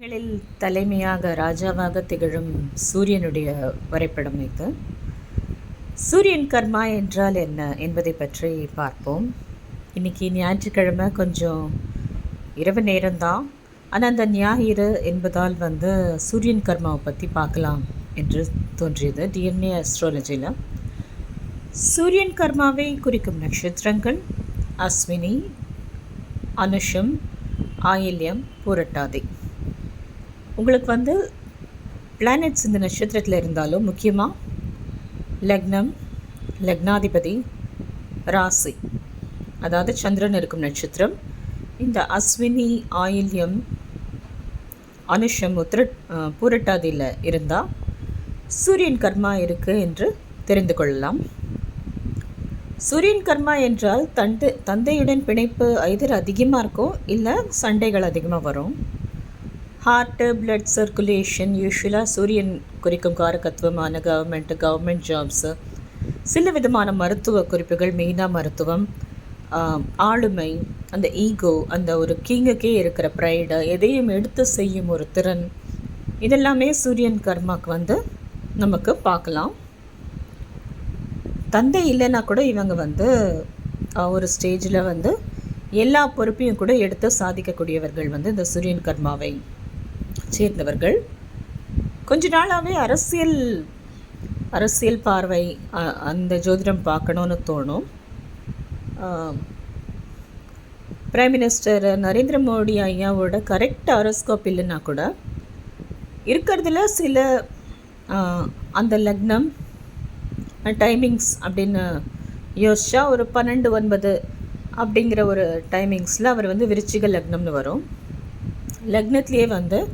களில் தலைமையாக ராஜாவாக திகழும் சூரியனுடைய வரைபடம் இது. சூரியன் கர்மா என்றால் என்ன என்பதை பற்றி பார்ப்போம். இன்னைக்கு ஞாயிற்றுக்கிழமை கொஞ்சம் இரவு நேரம்தான். ஆனால் அந்த ஞாயிறு என்பதால் வந்து சூரியன் கர்மாவை பற்றி பார்க்கலாம் என்று தோன்றியது டிஎன்ஏ அஸ்ட்ராலஜியில் சூரியன் கர்மாவை குறிக்கும் நட்சத்திரங்கள் அஸ்வினி அனுஷம் ஆயில்யம் பூரட்டாதி. உங்களுக்கு வந்து பிளானட்ஸ் இந்த நட்சத்திரத்தில் இருந்தாலும் முக்கியமாக லக்னம் லக்னாதிபதி ராசி. அதாவது சந்திரன் இருக்கும் நட்சத்திரம். இந்த அஸ்வினி ஆயில்யம் அனுஷம் உத்திர பூரட்டாதியில் இருந்தால் சூரியன் கர்மா இருக்குது என்று தெரிந்து கொள்ளலாம். சூரியன் கர்மா என்றால் தண்டு தந்தையுடன் பிணைப்பு ஐதர் அதிகமாக இருக்கும் இல்லை சண்டைகள் அதிகமாக வரும். ஹார்ட்டு பிளட் சர்க்குலேஷன் யூஸ்வலாக சூரியன் குறிக்கும் காரகத்துவமான கவர்மெண்ட்டு கவர்மெண்ட் ஜாப்ஸு சில விதமான மருத்துவ குறிப்புகள் மெயினாக மருத்துவம் ஆளுமை அந்த ஈகோ அந்த ஒரு கிங்குக்கே இருக்கிற ப்ரைடு எதையும் எடுத்து செய்யும் ஒரு திறன். இதெல்லாமே சூரியன் கர்மாக்கு வந்து நமக்கு பார்க்கலாம். தந்தை இல்லைன்னா கூட இவங்க வந்து ஒரு ஸ்டேஜில் வந்து எல்லா பொறுப்பையும் கூட எடுத்து சாதிக்கக்கூடியவர்கள் வந்து இந்த சூரியன் கர்மாவை சேர்ந்தவர்கள். கொஞ்ச நாளாகவே அரசியல் அரசியல் பார்வை அ- அந்த ஜோதிடம் பார்க்கணுன்னு தோணும். பிரைம் மினிஸ்டர் நரேந்திர மோடி ஐயாவோட கரெக்ட் ஹாரோஸ்கோப் இல்லைன்னா கூட இருக்கிறதுல சில அந்த லக்னம் டைமிங்ஸ் அப்படின்னு யோசிச்சா ஒரு பன்னெண்டு ஒன்பது அப்படிங்கிற ஒரு டைமிங்ஸில் அவர் வந்து விருச்சிக லக்னம்னு வரும். லக்னத்திலேயே வந்து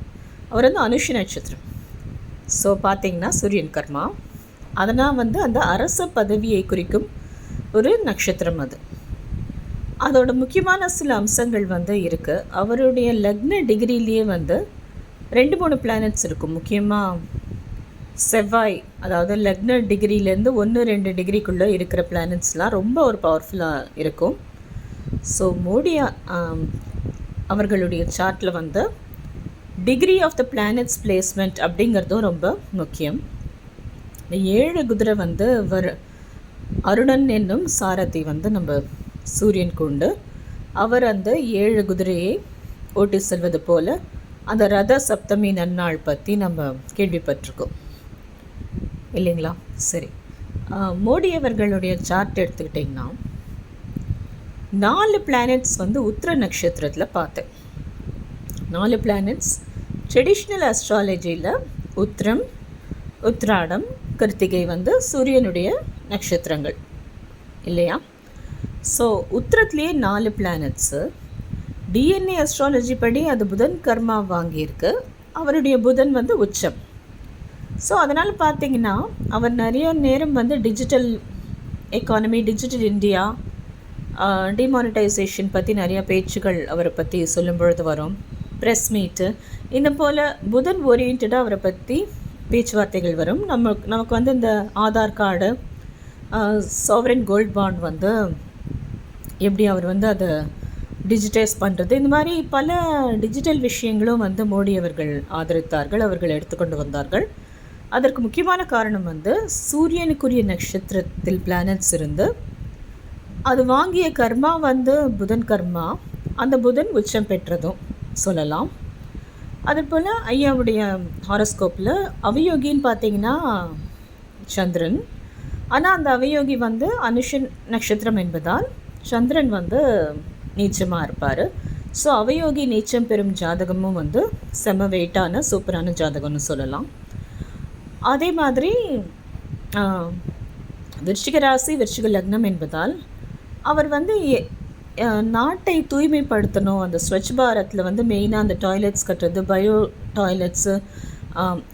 அவர் வந்து அனுஷ நட்சத்திரம். ஸோ பார்த்தீங்கன்னா சூரியன் கர்மா. அதனால் வந்து அந்த அரச பதவியை குறிக்கும் ஒரு நட்சத்திரம் அது. அதோட முக்கியமான சில அம்சங்கள் வந்து இருக்குது அவருடைய லக்ன டிகிரிலேயே வந்து ரெண்டு மூணு பிளானட்ஸ் இருக்கும் முக்கியமாக செவ்வாய் அதாவது லக்ன டிகிரிலேருந்து ஒன்று ரெண்டு டிகிரிக்குள்ளே இருக்கிற பிளானட்ஸ்லாம் ரொம்ப ஒரு பவர்ஃபுல்லாக இருக்கும். ஸோ மோடி அவர்களுடைய சார்ட்டில் வந்து degree of the planets placement அப்படிங்கிறதும் ரொம்ப முக்கியம். இந்த ஏழு குதிரை வந்து வரு அருணன் என்னும் சாரதி வந்து நம்ம சூரியன் கொண்டு. அவர் அந்த ஏழு குதிரையை ஓட்டி செல்வது போல அந்த ரத சப்தமி நன்னாள் பற்றி நம்ம கேள்விப்பட்டிருக்கோம். இல்லைங்களா? சரி. மோடி அவர்களுடைய சார்ட் எடுத்துக்கிட்டிங்கன்னா நாலு பிளானட்ஸ் வந்து உத்திர நட்சத்திரத்தில் பார்த்தேன். நாலு பிளானட்ஸ் ட்ரெடிஷ்னல் அஸ்ட்ராலஜியில் உத்திரம் உத்ராடம் கிருத்திகை வந்து சூரியனுடைய நட்சத்திரங்கள். இல்லையா? ஸோ உத்திரத்துலேயே நாலு பிளானட்ஸு டிஎன்ஏ அஸ்ட்ராலஜி படி அது புதன் கர்மா வாங்கியிருக்கு. அவருடைய புதன் வந்து உச்சம். ஸோ அதனால் பார்த்தீங்கன்னா அவர் நிறைய நேரம் வந்து digital economy digital India demonetisation பற்றி நிறைய பேச்சுகள் அவரை பற்றி சொல்லும் பொழுது வரும். ப்ரெஸ் மீட்டு இந்த போல் புதன் ஓரியன்டாக அவரை பற்றி பேச்சுவார்த்தைகள் வரும். நம்ம நமக்கு வந்து இந்த Aadhaar card sovereign gold bond வந்து எப்படி அவர் வந்து அதை டிஜிட்டைஸ் பண்ணுறது இந்த மாதிரி பல டிஜிட்டல் விஷயங்களும் வந்து மோடி அவர்கள் ஆதரித்தார்கள் அவர்கள் எடுத்துக்கொண்டு வந்தார்கள். அதற்கு முக்கியமான காரணம் வந்து சூரியனுக்குரிய நட்சத்திரத்தில் பிளானட்ஸ் இருந்து அது வாங்கிய கர்மா வந்து புதன் கர்மா. அந்த புதன் உச்சம் பெற்றதும் சொல்லலாம். அதுபோல் ஐயாவுடைய ஹாரோஸ்கோப்பில் அவயோகின்னு பார்த்தீங்கன்னா சந்திரன். ஆனால் அந்த அவயோகி வந்து அனுஷன் நட்சத்திரம் என்பதால் சந்திரன் வந்து நீச்சமாக இருப்பார். ஸோ அவயோகி நீச்சம் பெறும் ஜாதகமும் வந்து செம வெயிட்டான சூப்பரான ஜாதகம்னு சொல்லலாம். அதே மாதிரி விருச்சிக ராசி விருச்சிக லக்னம் என்பதால் அவர் வந்து நாட்டை தூய்மைப்படுத்தணும். அந்த ஸ்வச் பாரத்தில் வந்து மெயினாக அந்த டாய்லெட்ஸ் கட்டுறது பயோ டாய்லெட்ஸு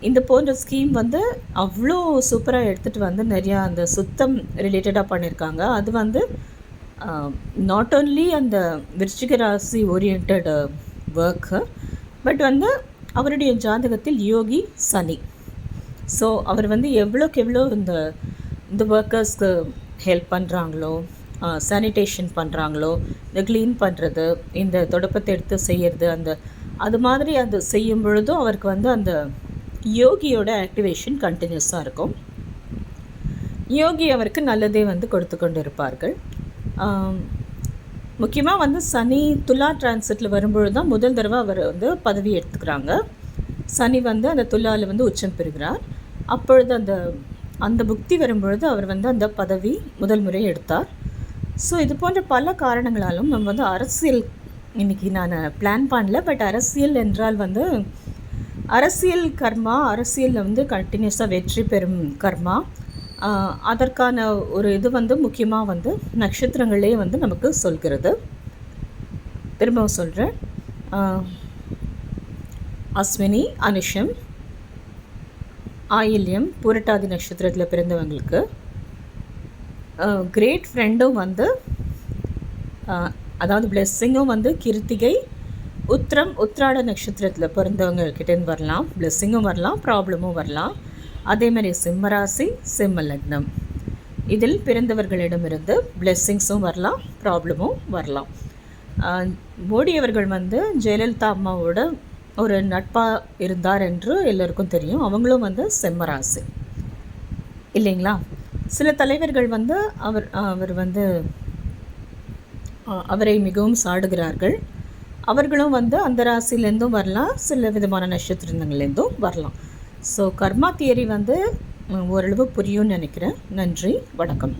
இந்த போன்ற ஸ்கீம் வந்து அவ்வளோ சூப்பராக எடுத்துகிட்டு வந்து நிறையா அந்த சுத்தம் ரிலேட்டடாக பண்ணியிருக்காங்க அது வந்து நாட் ஓன்லி அந்த விருச்சிக ராசி ஓரியன்ட் ஒர்க்கு பட் வந்து அவருடைய ஜாதகத்தில் யோகி சனி. ஸோ அவர் வந்து எவ்வளோக்கு எவ்வளோ இந்த இந்த ஒர்க்கர்ஸ்க்கு ஹெல்ப் பண்ணுறாங்களோ சானிடேஷன் பண்ணுறாங்களோ இந்த க்ளீன் பண்ணுறது இந்த தொடப்பத்தை எடுத்து செய்கிறது அந்த அது மாதிரி அது செய்யும் பொழுதும் அவருக்கு வந்து அந்த யோகியோட ஆக்டிவேஷன் கண்டினியூஸாக இருக்கும். யோகி அவருக்கு நல்லதே வந்து கொடுத்து கொண்டு இருப்பார்கள் முக்கியமாக வந்து சனி துலா டிரான்சிட்டில் வரும்பொழுது தான் முதல் தடவை அவர் வந்து பதவி எடுத்துக்கிறாங்க. சனி வந்து அந்த துலாவில் வந்து உச்சம் பெறுகிறார். அப்பொழுது அந்த அந்த புக்தி வரும்பொழுது அவர் வந்து அந்த பதவி முதல் முறை எடுத்தார். ஸோ இது போன்ற பல காரணங்களாலும் நம்ம வந்து அரசியல் இன்றைக்கி நான் பிளான் பண்ணல. பட் அரசியல் என்றால் வந்து அரசியல் கர்மா அரசியலில் வந்து கண்டினியூஸாக வெற்றி பெறும் கர்மா. அதற்கான ஒரு இது வந்து முக்கியமாக வந்து நட்சத்திரங்களே வந்து நமக்கு சொல்கிறது. திரும்பவும் சொல்கிறேன் அஸ்வினி அனுஷம் ஆயில்யம் புரட்டாதி நட்சத்திரத்தில் பிறந்தவங்களுக்கு. கிரேட் ஃப்ரெண்டும் வந்து அதாவது பிளெஸ்ஸிங்கும் வந்து கிருத்திகை உத்திரம் உத்திராட நட்சத்திரத்தில் பிறந்தவங்கக்கிட்டேருந்து வரலாம். பிளெஸ்ஸிங்கும் வரலாம் ப்ராப்ளமும் வரலாம். அதேமாதிரி சிம்மராசி சிம்ம லக்னம். இதில் பிறந்தவர்களிடமிருந்து பிளெஸ்ஸிங்ஸும் வரலாம் ப்ராப்ளமும் வரலாம். மோடியவர்கள் வந்து ஜெயலலிதா அம்மாவோட ஒரு நட்பாக இருந்தார் என்று எல்லோருக்கும் தெரியும். அவங்களும் வந்து செம்மராசி இல்லைங்களா? சில தலைவர்கள் வந்து அவர் அவர் வந்து அவரை மிகவும் சாடுகிறார்கள். அவர்களும் வந்து அந்த ராசிலேருந்தும் வரலாம். சில விதமான நட்சத்திரங்கள்லேருந்தும் வரலாம். ஸோ கர்மா தியரி வந்து ஓரளவு புரியும்னு நினைக்கிறேன். நன்றி. வணக்கம்.